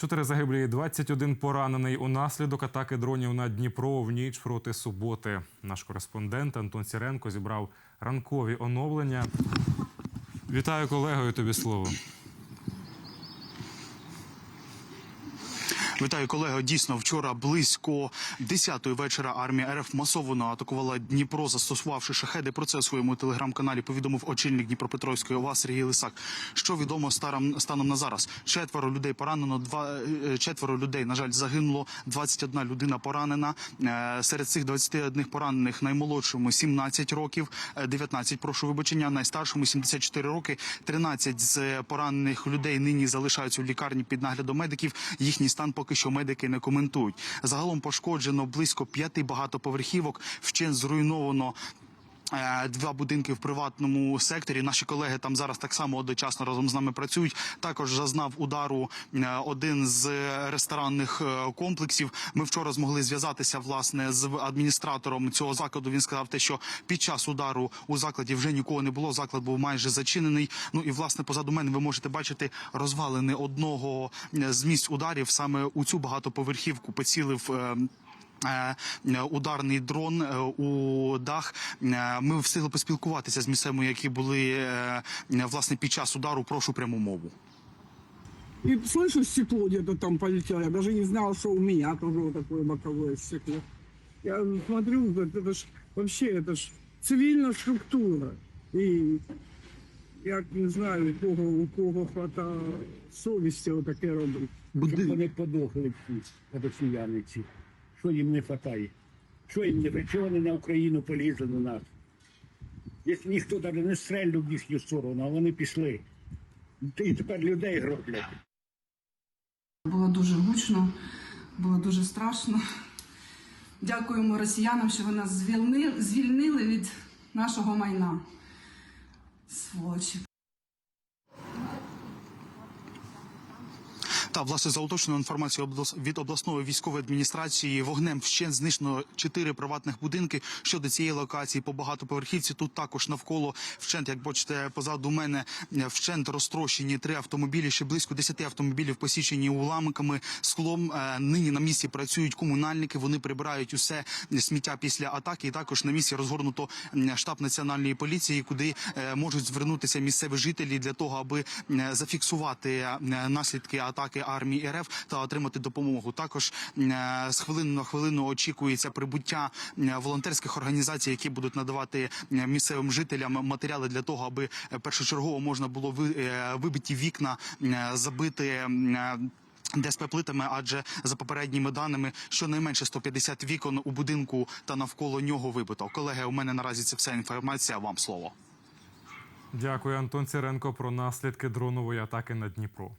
Чотири загиблі, і 21 поранений унаслідок атаки дронів на Дніпро в ніч проти суботи. Наш кореспондент Антон Сіренко зібрав ранкові оновлення. Вітаю колегою. Тобі слово. Вітаю, колего. Дійсно, вчора близько 10-ї вечора армія РФ масово атакувала Дніпро, застосувавши шахеди. Про це у своєму телеграм-каналі повідомив очільник Дніпропетровської ОВА Сергій Лисак. Що відомо старом станом на зараз? Четверо людей поранено, два е, четверо людей, на жаль, загинуло. 21 людина поранена. Е, Серед цих 21 поранених наймолодшому 17 років, е, 19, прошу вибачення, найстаршому 74 роки. 13 з поранених людей нині залишаються у лікарні під наглядом медиків. Їхній стан поки що медики не коментують. Загалом пошкоджено близько п'яти багатоповерхівок. вщен зруйновано. Е, Два будинки в приватному секторі. Наші колеги там зараз так само одночасно разом з нами працюють. Також зазнав удару е, один з ресторанних е, комплексів. Ми вчора змогли зв'язатися власне з адміністратором цього закладу. Він сказав те, що під час удару у закладі вже нікого не було. Заклад був майже зачинений. Ну і власне позаду мене ви можете бачити розвалини одного з місць ударів саме у цю багатоповерхівку. Поцілив. е, е, Ударний дрон е, у дах. Е, Ми встигли поспілкуватися з місцевими, які були е, власне під час удару. Прошу пряму мову. И слышу, стекло где-то там полетело. Я даже не знал, что у меня тоже вот такое боковое стекло. Я смотрю, это, это ж вообще, это ж цивильная структура. И я не знаю, у кого, у кого хвата совісті отаке робити. Щоб вони подохли всі росіяни ці. Що їм не вистачає? Що їм не чого вони на Україну полізли на нас? Якщо ніхто навіть не стрельнув в їхню сторону, а вони пішли. І тепер людей гроблять. Було дуже гучно, було дуже страшно. Дякуємо росіянам, що ви нас звільнили від нашого майна. Сволочі. Та власне за уточненою інформацією від обласної військової адміністрації вогнем вщент знищено чотири приватних будинки. Щодо цієї локації по багатоповерхівці тут також навколо вщент, як бачите, позаду мене вщент розтрощені три автомобілі. Ще близько 10 автомобілів посічені уламками склом. Е, Нині на місці працюють комунальники. Вони прибирають усе сміття після атаки. І також на місці розгорнуто штаб національної поліції, куди е, можуть звернутися місцеві жителі для того, аби зафіксувати е, наслідки атаки армії РФ та отримати допомогу. Також е, з хвилини на хвилину очікується прибуття е, волонтерських організацій, які будуть надавати е, місцевим жителям матеріали для того, аби першочергово можна було ви- вибиті вікна, забити. ДСП плитами, адже за попередніми даними щонайменше 150 вікон у будинку та навколо нього вибито. Колеги, у мене наразі це вся інформація. Вам слово. Дякую, Антон Сіренко, про наслідки дронової атаки на Дніпро.